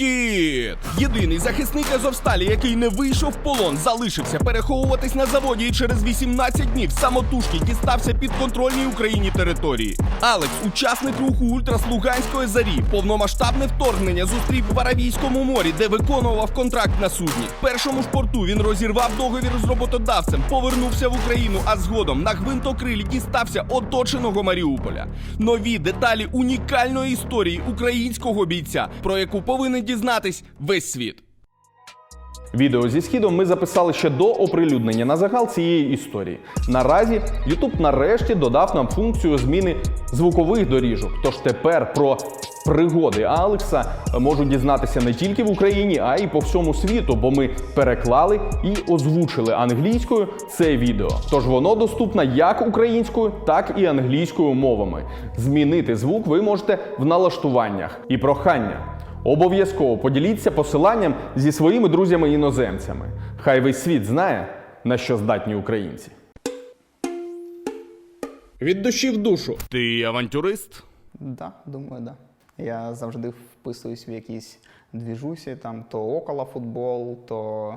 Схід! Єдиний захисник Азовсталі, який не вийшов в полон, залишився переховуватись на заводі і через 18 днів самотужки дістався під контрольній Україні території. Алекс, учасник руху Ультрас Луганської зарі, повномасштабне вторгнення зустрів в Аравійському морі, де виконував контракт на судні. В першому ж порту він розірвав договір з роботодавцем, повернувся в Україну, а згодом на гвинтокрилі дістався оточеного Маріуполя. Нові деталі унікальної історії українського бійця, про яку повинен дізнатись весь світ. Відео зі східом ми записали ще до оприлюднення на загал цієї історії. Наразі YouTube нарешті додав нам функцію зміни звукових доріжок. Тож тепер про пригоди Алекса можуть дізнатися не тільки в Україні, а й по всьому світу, бо ми переклали і озвучили англійською це відео. Тож воно доступно як українською, так і англійською мовами. Змінити звук ви можете в налаштуваннях. І прохання. Обов'язково поділіться посиланням зі своїми друзями-іноземцями. Хай весь світ знає, на що здатні українці. Від душі в душу. Ти авантюрист? Да, думаю, да. Я завжди вписуюсь в якісь двіжусі, там то около футбол, то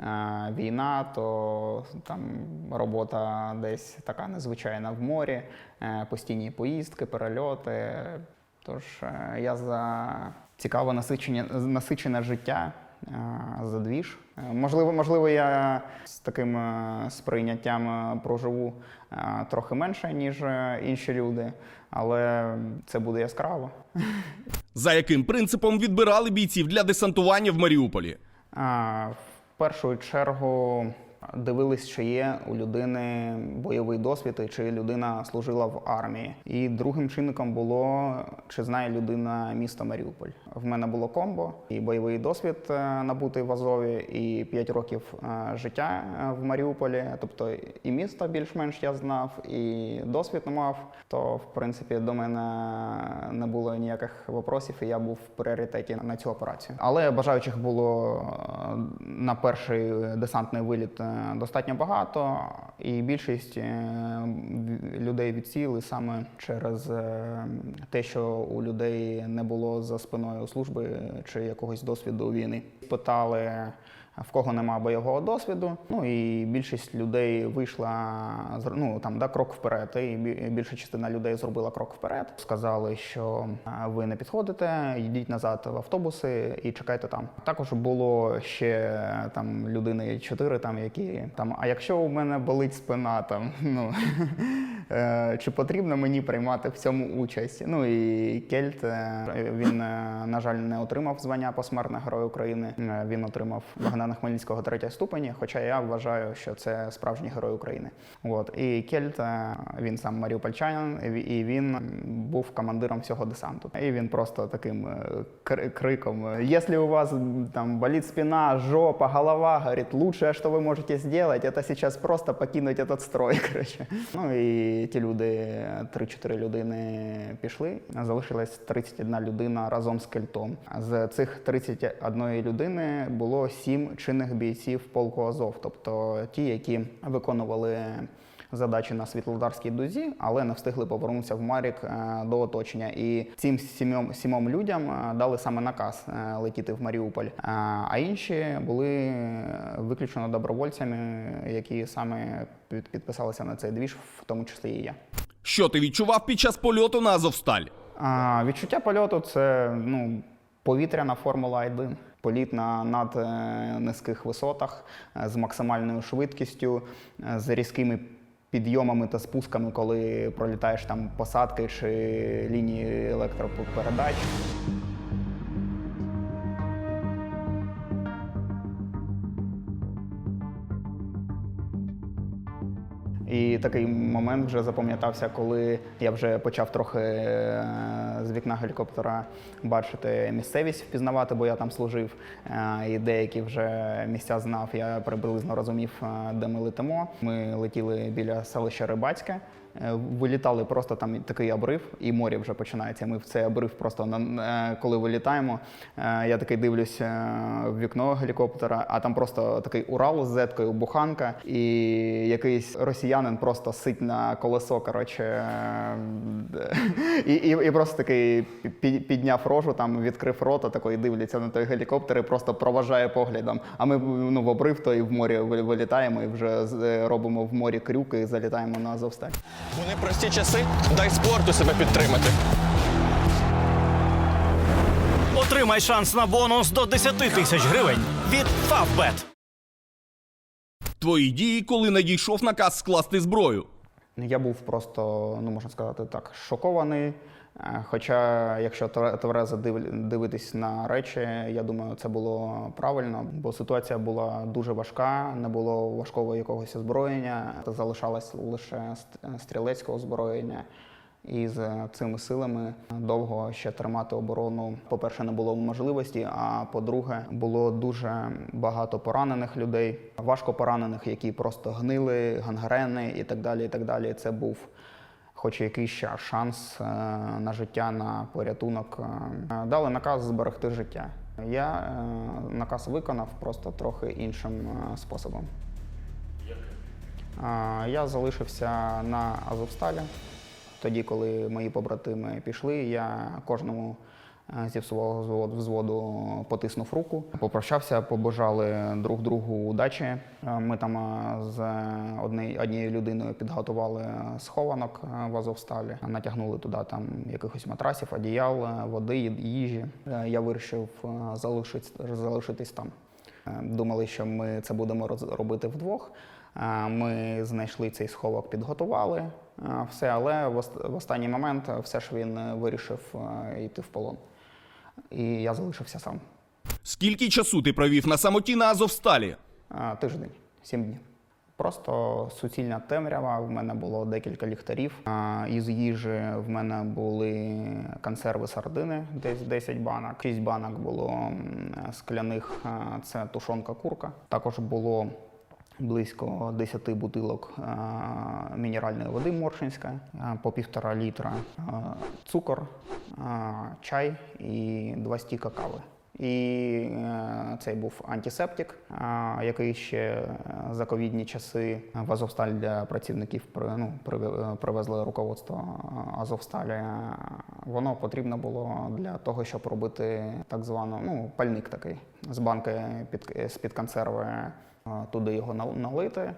е, війна, то там робота десь така незвичайна в морі, е, постійні поїздки, перельоти. Тож е, я за цікаве насичення, насичене життя. е, За двіж. Е, Можливо, можливо, я з таким е, сприйняттям проживу трохи менше, ніж інші люди, але це буде яскраво. За яким принципом відбирали бійців для десантування в Маріуполі? А, В першу чергу дивились, чи є у людини бойовий досвід чи людина служила в армії. І другим чинником було, чи знає людина місто Маріуполь. В мене було комбо і бойовий досвід е, набутий в Азові, і 5 років е, життя е, в Маріуполі. Тобто і місто більш-менш я знав, і досвід мав. То, в принципі, до мене не було ніяких вопросів, і я був в пріоритеті на цю операцію. Але бажаючих було на перший десантний виліт достатньо багато, і більшість е, людей відсіяли саме через е, те, що у людей не було за спиною служби чи якогось досвіду війни. Питали. В кого нема бойового досвіду, ну і більшість людей вийшла ну, там да крок вперед. І більша частина людей зробила крок вперед. Сказали, що ви не підходите, йдіть назад в автобуси і чекайте там. Також було ще там людини чотири, там які там. А якщо у мене болить спина, там ну чи потрібно мені приймати в цьому участь? Ну і Кельт е, він е, на жаль не отримав звання посмертне Герой України. Е, Він отримав Богдана Хмельницького третього ступені. Хоча я вважаю, що це справжній герой України. От і Кельт е, він сам маріупольчанин, і ві- і він був командиром всього десанту. І він просто таким е, кр- криком: е, Якщо у вас м, там болить спина, жопа, голова, говорит, лучшее, что вы можете сделать, это сейчас просто покинуть этот строй. Короче. Ну і ті люди, 3-4 людини пішли. Залишилась 31 людина разом з кельтом. З цих 31 людини було 7 чинних бійців полку Азов, тобто ті, які виконували задачі на Світлодарській дузі, але не встигли повернутися в Марік е, до оточення. І цим сімьом, сімом людям е, дали саме наказ е, летіти в Маріуполь. А інші були виключно добровольцями, які саме під- підписалися на цей двіж, в тому числі і я. Що ти відчував під час польоту на Азовсталь? А, відчуття польоту це ну, повітряна формула 1. Політ на над низьких висотах з максимальною швидкістю, з різкими підйомами та спусками, коли пролітаєш там посадки чи лінії електропередач. Такий момент вже запам'ятався, коли я вже почав трохи е, з вікна гелікоптера бачити місцевість, впізнавати, бо я там служив. Е, І деякі вже місця знав. Я приблизно розумів, е, де ми летимо. Ми летіли біля селища Рибацьке. Е, вилітали просто там такий обрив, і море вже починається. Ми в цей обрив просто на- е, коли вилітаємо. е, Я такий дивлюсь в вікно гелікоптера, а там просто такий Урал з зеткою, буханка, і якийсь росіянин просто сить на колесо. Коротше, і, і, і просто такий підняв рожу, там відкрив рота, такий дивляться на той гелікоптер і просто проважає поглядом. А ми ну, в обрив то і в морі вилітаємо і вже робимо в морі крюки і залітаємо на Азовсталь. У непрості часи дай спорту себе підтримати. Отримай шанс на бонус до 10 тисяч гривень від Фавбет. Твої дії, коли надійшов наказ скласти зброю. Я був просто, ну можна сказати так, шокований. Е, Хоча, якщо тверезо див- дивитись на речі, я думаю, це було правильно, бо ситуація була дуже важка, не було важкого якогось озброєння, залишалось лише ст- стрілецького озброєння. І з цими силами довго ще тримати оборону. По-перше, не було можливості. А по-друге, було дуже багато поранених людей, важко поранених, які просто гнили, гангрени і так далі. І так далі. Це був хоч якийсь ще шанс е, на життя, на порятунок. Е, Дали наказ зберегти життя. Я е, наказ виконав просто трохи іншим способом. Я залишився на Азовсталі. Тоді, коли мої побратими пішли, я кожному зі свого взводу- взводу потиснув руку, попрощався, побажали друг другу удачі. Е, Ми там е, з однією людиною підготували схованок е, в Азовсталі, натягнули туди там якихось матрасів, одіял, е, води, їжі. Е, Я вирішив е, залишитись, там. Е, Думали, що ми це будемо робити вдвох. Е, Ми знайшли цей сховок, підготували е, все, але в ост- останній момент е, все ж він е, вирішив е, йти в полон. І я залишився сам. Скільки часу ти провів на самоті на Азовсталі? Е, Тиждень, сім днів. Просто суцільна темрява. В мене було декілька ліхтарів. А, Із їжі в мене були консерви сардини, десь 10 банок. 6 банок було скляних. Це тушонка курка. Також було близько 10 бутилок мінеральної води Моршинська, по півтора літра цукор, чай і два стіка кави. І е, цей був антисептик, який ще е, за ковідні часи в Азовсталь для працівників ну, привезли руководство е, Азовсталі. Е, Воно потрібно було для того, щоб робити так звану ну, пальник такий з банки під, з-під консерви. Туди його нал- налити,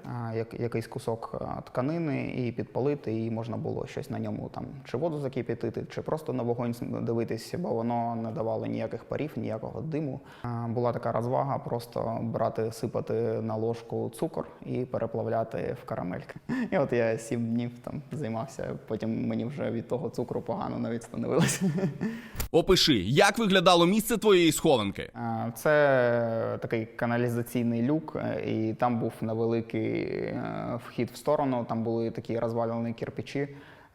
якийсь кусок тканини і підпалити, і можна було щось на ньому там чи воду закип'ятити, чи просто на вогонь дивитися, бо воно не давало ніяких парів, ніякого диму. Була така розвага, просто брати, сипати на ложку цукор і переплавляти в карамельки. І от я сім днів там займався. Потім мені вже від того цукру погано навіть становилося. Опиши, як виглядало місце твоєї схованки. Це такий каналізаційний люк, і там був невеликий е, вхід в сторону. Там були такі розвалені кирпичі.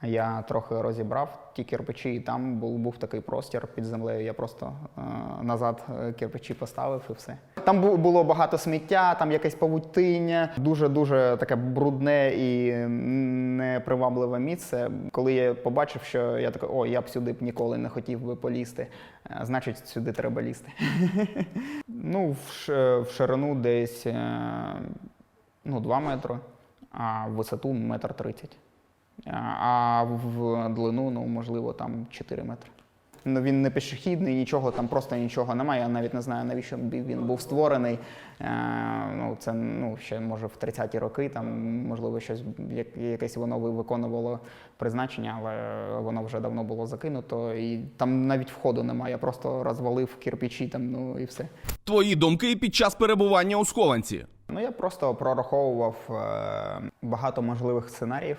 Я трохи розібрав ті кирпичі, і там був, був такий простір під землею. Я просто е, назад е, кирпичі поставив і все. Там було багато сміття, там якесь павутиння, дуже дуже таке брудне і непривабливе місце. Коли я побачив, що я такий, о, я б сюди б ніколи не хотів би полізти, е, значить, сюди треба лізти. Ну, в, ширину десь е, ну, 2 метри, а в висоту метр 30. Е, А в длину, ну, можливо, там 4 метри. Ну, він не пішохідний, нічого, там просто нічого немає. Я навіть не знаю, навіщо він був створений. Е, ну, це ну, ще може в 30-ті роки, там, можливо, щось як, якесь воно ви- виконувало призначення, але воно вже давно було закинуто. І там навіть входу немає. Я просто розвалив кирпичі там, ну і все. Твої думки під час перебування у схованці. Ну, я просто прораховував е, багато можливих сценаріїв,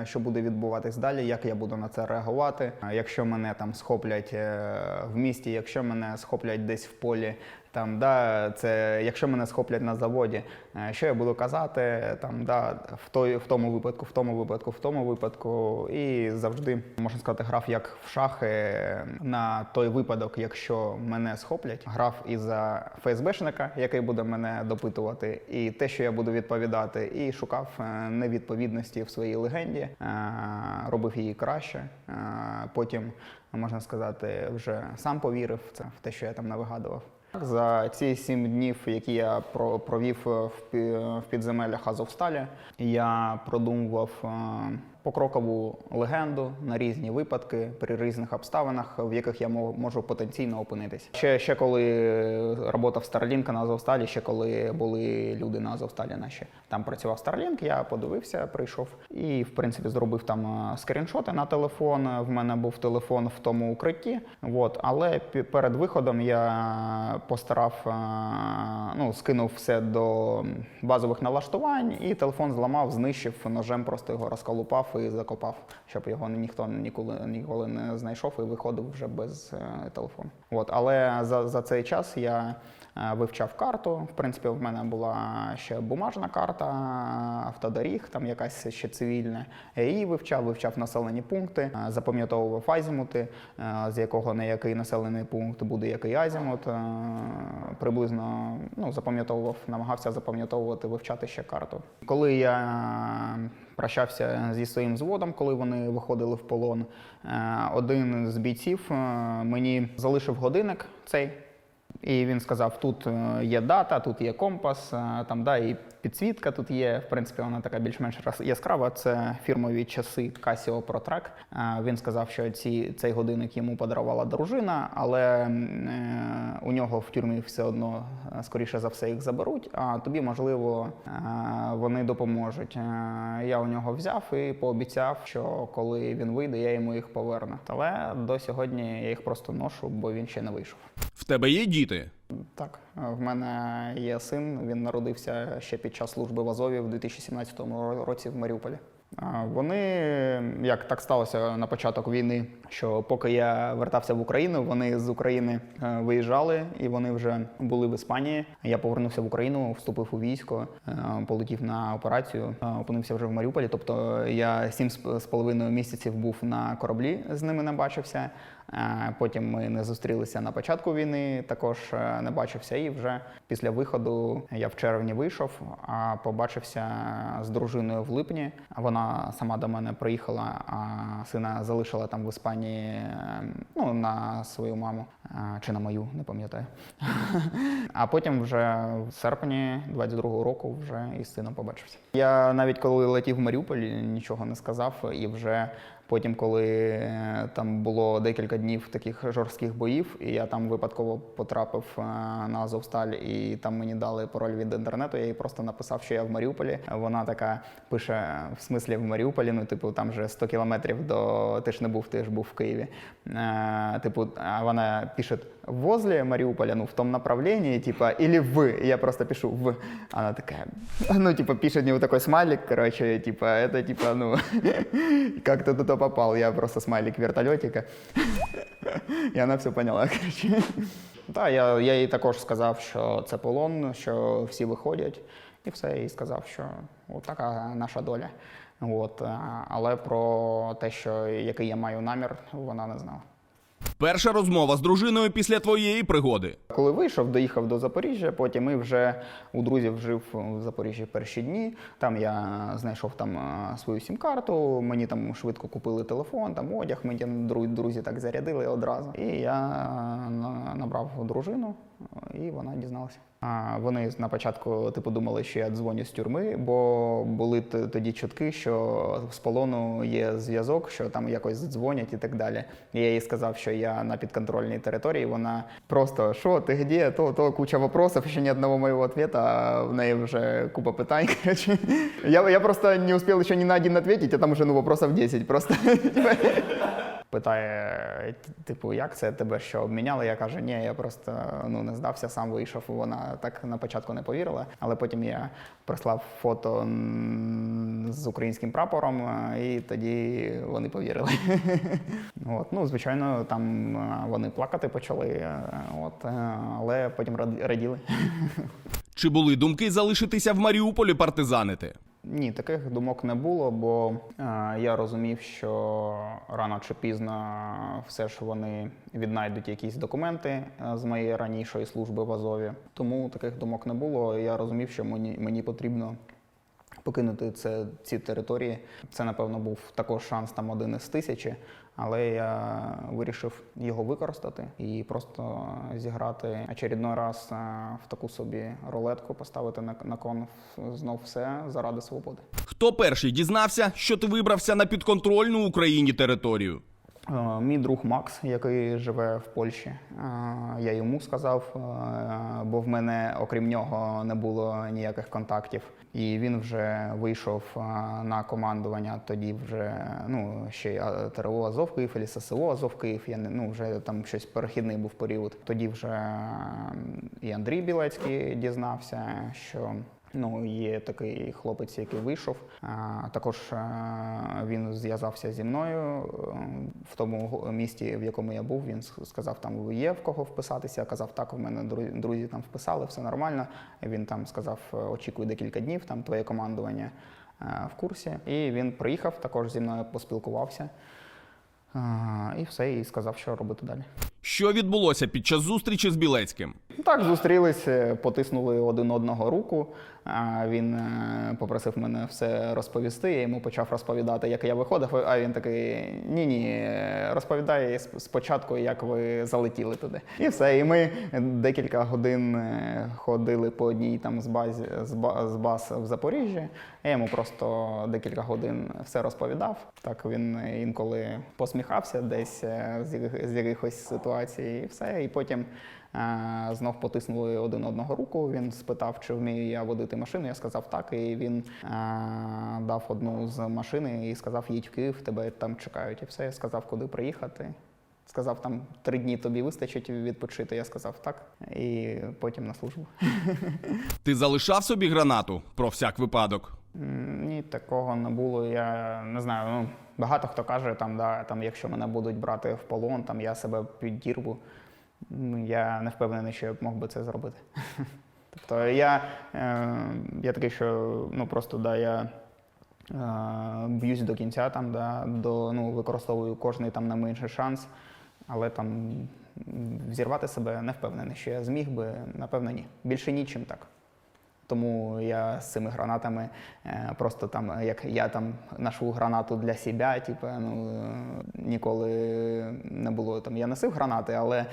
е, що буде відбуватись далі, як я буду на це реагувати. Якщо мене там схоплять в місті, якщо мене схоплять десь в полі, Там, да, це якщо мене схоплять на заводі, е, що я буду казати, там, да, в, той, в тому випадку, в тому випадку, в тому випадку. І завжди, можна сказати, грав як в шахи на той випадок, якщо мене схоплять, грав і за ФСБшника, який буде мене допитувати, і те, що я буду відповідати, і шукав е, невідповідності в своїй легенді, е, робив її краще. Е, Потім, можна сказати, вже сам повірив це, в те, що я там навигадував. За ці сім днів, які я провів е, в підземеллях Азовсталі, я продумував е, покрокову легенду на різні випадки при різних обставинах, в яких я мо- можу потенційно опинитись. Ще, ще коли робота в Starlink на Азовсталі, ще коли були люди на Азовсталі наші. Там працював Starlink, я подивився, прийшов і, в принципі, зробив там е, скріншоти на телефон. В мене був телефон в тому укритті. От, але перед виходом я постарав, е, ну, скинув все до базових налаштувань, і телефон зламав, знищив ножем, просто його розколупав і закопав, щоб його ніхто ніколи ніколи не знайшов і виходив вже без е, телефону. От, але за, за цей час я е, вивчав карту. В принципі, в мене була ще бумажна карта автодоріг, там якась ще цивільна. Я її вивчав, вивчав населені пункти, е, запам'ятовував азімути, з якого на який населений пункт буде який азімут. Приблизно ну, запам'ятовував, намагався запам'ятовувати, вивчати ще карту. Коли я прощався зі своїм взводом, коли вони виходили в полон, е, один з бійців е, мені залишив годинник цей. І він сказав: тут е, є дата, тут є компас, там да, і підсвітка тут є. В принципі, вона така більш-менш яскрава. Це фірмові часи Casio ProTrack. Він сказав, що ці, цей годинник йому подарувала дружина, але е, у нього в тюрмі все одно, е, скоріше за все, їх заберуть. А тобі, можливо, е, вони допоможуть. Я у нього взяв і пообіцяв, що коли він вийде, я йому їх поверну. Але до сьогодні я їх просто ношу, бо він ще не вийшов. В тебе є діти? Так, в мене є син. Він народився ще під час служби в Азові в 2017 році в Маріуполі. Вони, як так сталося на початок війни, що поки я вертався в Україну, вони з України е, виїжджали і вони вже були в Іспанії. Я повернувся в Україну, вступив у військо, е, полетів на операцію, е, опинився вже в Маріуполі. Тобто я сім з половиною місяців був на кораблі, з ними не бачився. Потім ми не зустрілися на початку війни, також е, не бачився. І вже після виходу я в червні вийшов, а побачився з дружиною в липні. Вона сама до мене приїхала, а сина залишила там в Іспанії е, ну, на свою маму е, чи на мою, не пам'ятаю. А потім вже в серпні 22-го року вже із сином побачився. Я навіть коли летів в Маріуполь, нічого не сказав і вже. Потім, коли е, там було декілька днів таких жорстких боїв, і я там випадково потрапив е, на Азовсталь, і там мені дали пароль від інтернету. Я їй просто написав, що я в Маріуполі. Вона така пише: в смислі в Маріуполі, ну типу, там же 100 кілометрів до ти ж не був, ти ж був в Києві. Е, Типу, а вона пише возле Маріуполя, ну в тому направлении, типа, или в. Я просто пишу в. Она такая, ну, типа, пишет мне вот такой смайлик, короче, типа, это, типа, ну, как ты туда попал? Я просто смайлик вертольотика. І вона все поняла, коротше. Так, я, я їй також сказав, що це полон, що всі виходять, і все, і сказав, що от така наша доля. От, але про те, що який я маю намір, вона не знала. Перша розмова з дружиною після твоєї пригоди. Коли вийшов, доїхав до Запоріжжя, потім ми вже у друзів жив в Запоріжжі перші дні. Там я знайшов там е, свою сім-карту, мені там швидко купили телефон, там одяг, мені дру- друзі так зарядили одразу. І я е, на- набрав дружину, і вона дізналася. А вони на початку типу думали, що я дзвоню з тюрми, бо були тоді чутки, що з полону є зв'язок, що там якось дзвонять і так далі. І я їй сказав, що я на підконтрольній території. Вона просто що, ти де? То, то куча вопросов, ще ні одного моєго ответа, а в неї вже купа питань. Короче. Я, я просто не успел еще ни на один ответить, а там уже ну, вопросов 10. Просто питає: типу, як це тебе що обміняли? Я кажу, ні, я просто ну не здався, сам вийшов. Вона так на початку не повірила, але потім я прислав фото з українським прапором, е, і тоді вони повірили. От, ну, звичайно, там е, вони плакати почали, е, от, але потім раділи. Чи були думки залишитися в Маріуполі партизанити? Ні, таких думок не було, бо е, я розумів, що рано чи пізно все ж вони віднайдуть якісь документи е, з моєї ранішої служби в Азові. Тому таких думок не було. Я розумів, що мені, мені потрібно покинути це, ці території. Це, напевно, був також шанс там один із тисячі, але я вирішив його використати і просто зіграти очередной раз е, в таку собі рулетку, поставити на, на кон знов все заради свободи. Хто перший дізнався, що ти вибрався на підконтрольну Україні територію? Е, Мій друг Макс, який живе в Польщі, е, я йому сказав, е, бо в мене, окрім нього, не було ніяких контактів. І він вже вийшов на командування. Тоді вже ну ще й ТРО Азов Київ, і ССО Азов Київ. Я не ну вже там щось перехідний був період. Тоді вже і Андрій Білецький дізнався, що Ну, є такий хлопець, який вийшов. Також е, він зв'язався зі мною е, в тому місті, в якому я був. Він сказав, там є в кого вписатися. Я казав, так, у мене друзі там вписали, все нормально. Він там сказав, «Е, очікуй декілька днів, там твоє командування в курсі. І він приїхав, також зі мною поспілкувався. І все, і сказав, що робити далі. Що відбулося під час зустрічі з Білецьким? Так, зустрілись, е, потиснули один одного руку. А Він е, попросив мене все розповісти. Я йому почав розповідати, як я виходив. А він такий: ні, ні, розповідай спочатку, як ви залетіли туди. І все. І ми декілька годин е, ходили по одній там з баз, з ба- з баз в Запоріжжі. Я йому просто декілька годин все розповідав. Так він інколи посміхався десь е, з якихось ситуацій, і все. І потім е, знов потиснули один одного руку. Він спитав, чи вмію я водити машину. Я сказав так, і він е, дав одну з машини і сказав: їдь в Київ, тебе там чекають. І все. Я сказав, куди приїхати. Сказав, там три дні тобі вистачить відпочити. Я сказав так, і потім на службу. Ти залишав собі гранату про всяк випадок. Ні, такого не було. Я не знаю. Ну багато хто каже, там, да, там, якщо мене будуть брати в полон, там я себе підірву. Ну, Я не впевнений, що я б мог би це зробити. Тобто я, е, я такий, що ну просто да, я е, б'юсь до кінця, там, да, до, ну, використовую кожний там найменший шанс, але там м, взірвати себе не впевнений, що я зміг би, напевно, ні. Більше нічим так. Тому я з цими гранатами е, просто там, е, як я там ношу гранату для себе, типу, ну е, ніколи не було там. Я носив гранати, але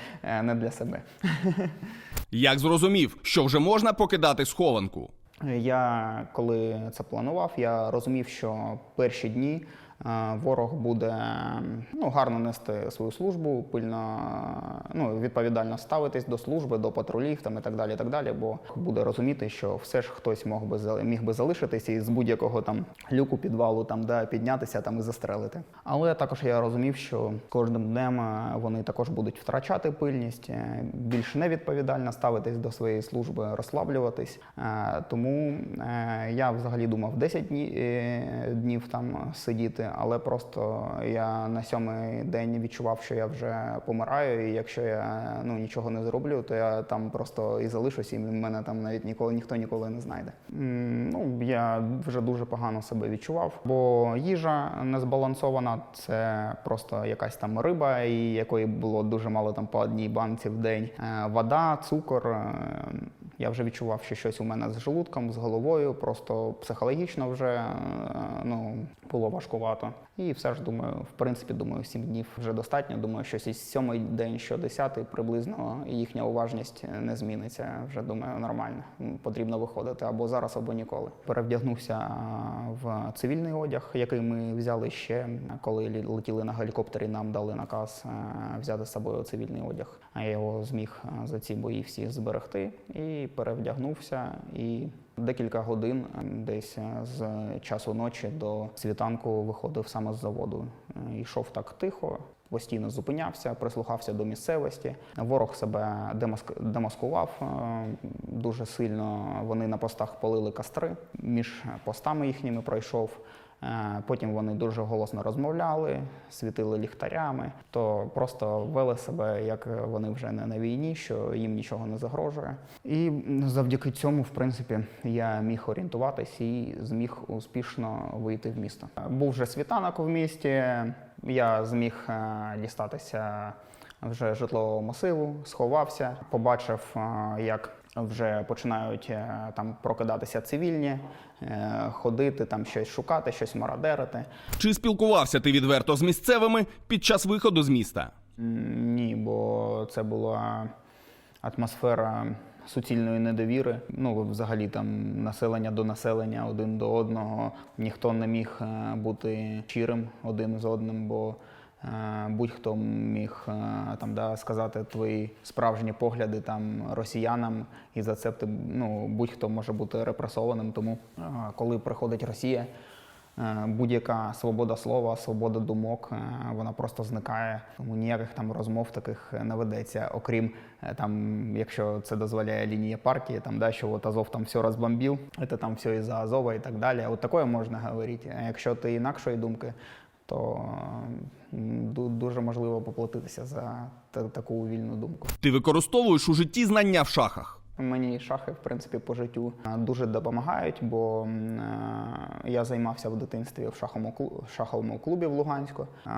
не для себе. Як зрозумів, що вже можна покидати схованку? Я коли це планував, я розумів, що перші дні ворог буде ну, гарно нести свою службу, пильно ну, відповідально ставитись до служби, до патрулів там, і так далі. І так далі, бо буде розуміти, що все ж хтось мог би міг би залишитися і з будь-якого там люку підвалу там, да, піднятися там, і застрелити. Але також я розумів, що кожним днем е, вони також будуть втрачати пильність, е, більш невідповідально ставитись до своєї служби, розслаблюватись. Е, Тому е, я взагалі думав 10 дні, е, днів там сидіти, але просто я на сьомий день відчував, що я вже помираю, і якщо я ну, нічого не зроблю, то я там просто і залишусь, і мене там навіть ніколи ніхто ніколи не знайде. Ну, я вже дуже погано себе відчував, бо їжа не збалансована, це просто якась там риба, і якої було дуже мало там по одній банці в день. Е, Вода, цукор. Я вже відчував, що щось у мене з желудком, з головою, просто психологічно вже е, ну, було важкувато. І все ж думаю, в принципі, думаю, сім днів вже достатньо. Думаю, що із сьомий день, що десятий, приблизно їхня уважність не зміниться. Вже думаю, нормально. Потрібно виходити або зараз, або ніколи. Перевдягнувся в цивільний одяг, який ми взяли ще, коли летіли на гелікоптері. Нам дали наказ взяти з собою цивільний одяг. А я його зміг за ці бої всі зберегти і перевдягнувся і Декілька годин, е, десь е, з часу ночі до світанку виходив саме з заводу. Е, Йшов так тихо, постійно зупинявся, прислухався до місцевості. Ворог себе демаск... демаскував е, дуже сильно. Вони на постах палили костри. Між постами їхніми пройшов. Е, Потім вони дуже голосно розмовляли, світили ліхтарями, то просто вели себе, як вони вже не на війні, що їм нічого не загрожує. І завдяки цьому, в принципі, я міг орієнтуватись і зміг успішно вийти в місто. Був вже світанок в місті. Я зміг е, дістатися вже житлового масиву, сховався, побачив, е, як вже починають е, там прокидатися цивільні, е, ходити, там щось шукати, щось мародерити. Чи спілкувався ти відверто з місцевими під час виходу з міста? Ні, бо це була атмосфера суцільної недовіри. Ну, взагалі, там населення до населення один до одного. Ніхто не міг е, бути щирим один з одним, бо будь-хто міг е, там, да, сказати твої справжні погляди там, росіянам, і за це ти, ну, будь-хто може бути репресованим. Тому, е, коли приходить Росія, Е, Будь-яка свобода слова, свобода думок, е, вона просто зникає. Тому ніяких там розмов таких не ведеться, окрім е, там, якщо це дозволяє лінія партії, там да, що от Азов там все розбомбив, це там все із-за Азова і так далі. От такое можна говорити. А якщо ти інакшої думки, то дуже можливо поплатитися за таку вільну думку. Ти використовуєш у житті знання в шахах. Мені шахи, в принципі, по життю е, дуже допомагають, бо е, я займався в дитинстві в шаховому клу- клубі в Луганську. Е,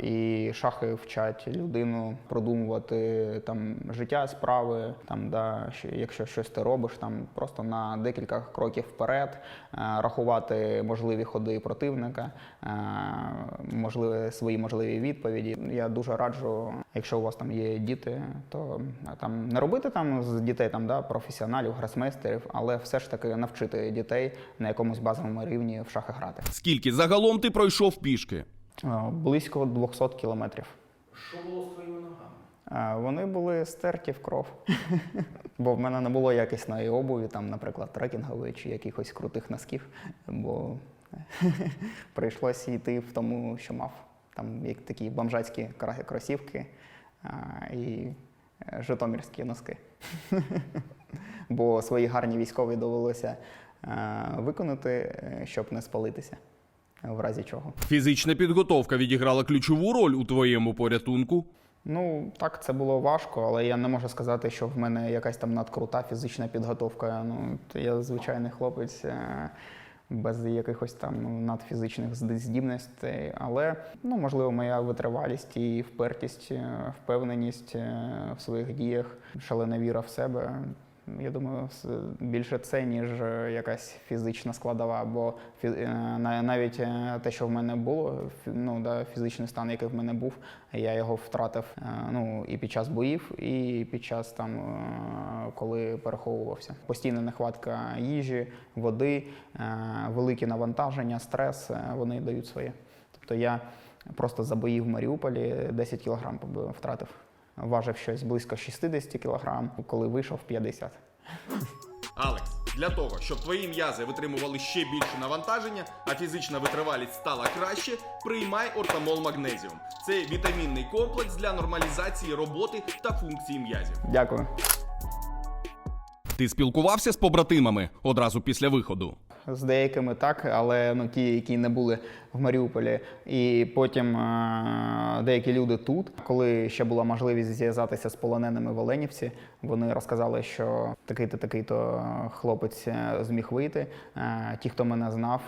І шахи вчать людину продумувати там життя, справи, там, да, якщо щось ти робиш, там просто на декілька кроків вперед, рахувати можливі ходи противника, можливі свої можливі відповіді. Я дуже раджу, якщо у вас там є діти, то е, там не робити там з дітей там да професіоналів, гросмейстерів, але все ж таки навчити дітей на якомусь базовому рівні в шахи грати. Скільки загалом ти пройшов пішки? Е, Близько 200 кілометрів. Що було з твоїми ногами? Вони були стерті в кров. Бо в мене не було якісної обуві, там, наприклад, трекінгової чи якихось крутих носків. Бо прийшлося йти в тому, що мав. Там як такі бомжацькі кросівки а, і е, житомирські носки. Бо свої гарні військові довелося е, виконати, е, щоб не спалитися. В разі чого. Фізична підготовка відіграла ключову роль у твоєму порятунку. Ну, так, це було важко, але я не можу сказати, що в мене якась там надкрута фізична підготовка. Ну, я звичайний хлопець е, без якихось там надфізичних зд- здібностей. Але, ну, можливо, моя витривалість і впертість, е, впевненість е, в своїх діях, шалена віра в себе. Я думаю, більше це, ніж е, якась фізична складова, бо е, навіть е, те, що в мене було, ну, да, фізичний стан, який в мене був, я його втратив ну, і під час боїв, і під час там, коли переховувався. Постійна нехватка їжі, води, великі навантаження, стрес, вони дають своє. Тобто я просто за бої в Маріуполі 10 кілограм втратив. Важив щось близько 60 кілограм, коли вийшов 50. Алекс, для того, щоб твої м'язи витримували ще більше навантаження, а фізична витривалість стала краще, приймай ортамол магнезіум. Це вітамінний комплекс для нормалізації роботи та функції м'язів. Дякую. Ти спілкувався з побратимами одразу після виходу. З деякими так, але ну, ті, які не були в Маріуполі. І потім е- деякі люди тут, коли ще була можливість зв'язатися з полоненими в Оленівці, вони розказали, що такий-то такий-то хлопець е, зміг вийти. Е- ті, хто мене знав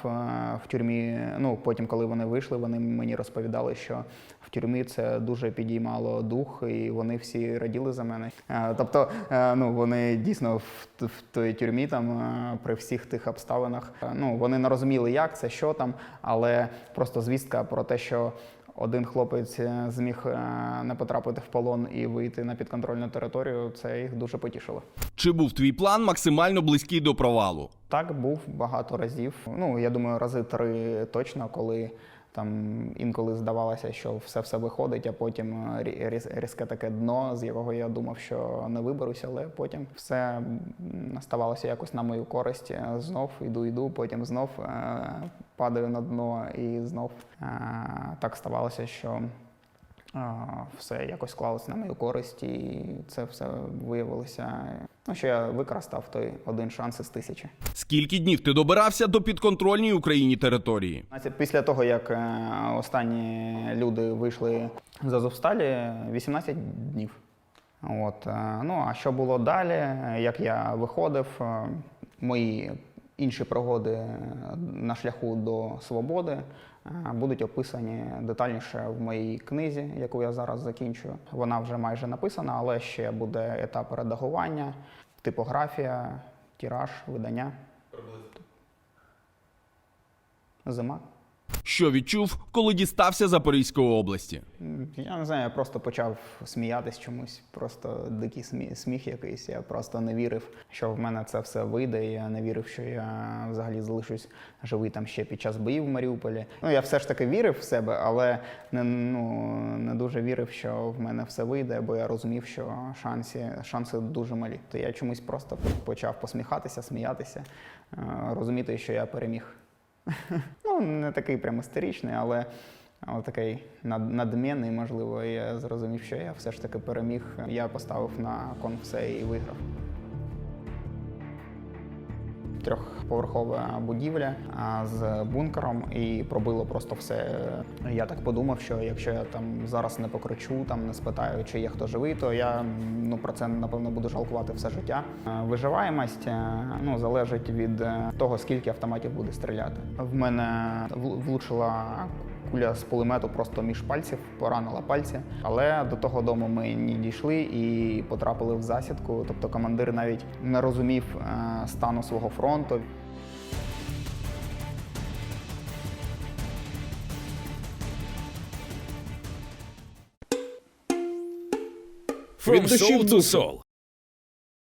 в тюрмі, ну потім, коли вони вийшли, вони мені розповідали, що тюрмі це дуже підіймало дух, і вони всі раділи за мене. Е, Тобто, е, ну вони дійсно в, в той тюрмі, там е, при всіх тих обставинах, ну вони не розуміли, як це, що там, але просто звістка про те, що один хлопець зміг не потрапити в полон і вийти на підконтрольну територію, це їх дуже потішило. Чи був твій план максимально близький до провалу? Так, був багато разів. Ну, я думаю, рази три точно, коли Там інколи здавалося, що все все виходить, а потім е, різке таке дно, з якого я думав, що не виберуся, але потім все ставалося якось на мою користь. Е, Знов іду, йду, потім знов е, падаю на дно, і знов так ставалося, що все якось склалося на мою користь, і це все виявилося. Ну, що я використав той один шанс із тисячі. Скільки днів ти добирався до підконтрольній Україні території? Після того, як е, останні люди вийшли з Азовсталі, 18 днів. От, е, ну, а що було далі, як я виходив, е, мої інші пригоди на шляху до свободи будуть описані детальніше в моїй книзі, яку я зараз закінчую. Вона вже майже написана, але ще буде етап редагування, типографія, тираж, видання. Зима. Що відчув, коли дістався Запорізької області? Я не знаю, я просто почав сміятись чомусь, просто дикий сміх, сміх якийсь. Я просто не вірив, що в мене це все вийде. Я не вірив, що я взагалі залишусь живий там ще під час боїв в Маріуполі. Ну я все ж таки вірив в себе, але не, ну, не дуже вірив, що в мене все вийде, бо я розумів, що шанси, шанси дуже малі. То я чомусь просто почав посміхатися, сміятися, е, розуміти, що я переміг. Ну, не такий прям історичний, але, але такий над, надмінний, можливо. Я зрозумів, що я все ж таки переміг. Я поставив на кон все і виграв. Трьохповерхова будівля з бункером і пробило просто все. Я так подумав, що якщо я там зараз не покричу, там не спитаю, чи є хто живий, то я ну про це напевно буду жалкувати все життя. Виживаємость ну залежить від е, того, скільки автоматів буде стріляти. В мене влучила куля з пулемету просто між пальців, поранила пальці. Але до того дому ми не дійшли і потрапили в засідку. Тобто командир навіть не розумів е, стану свого фронту. From Soul to Soul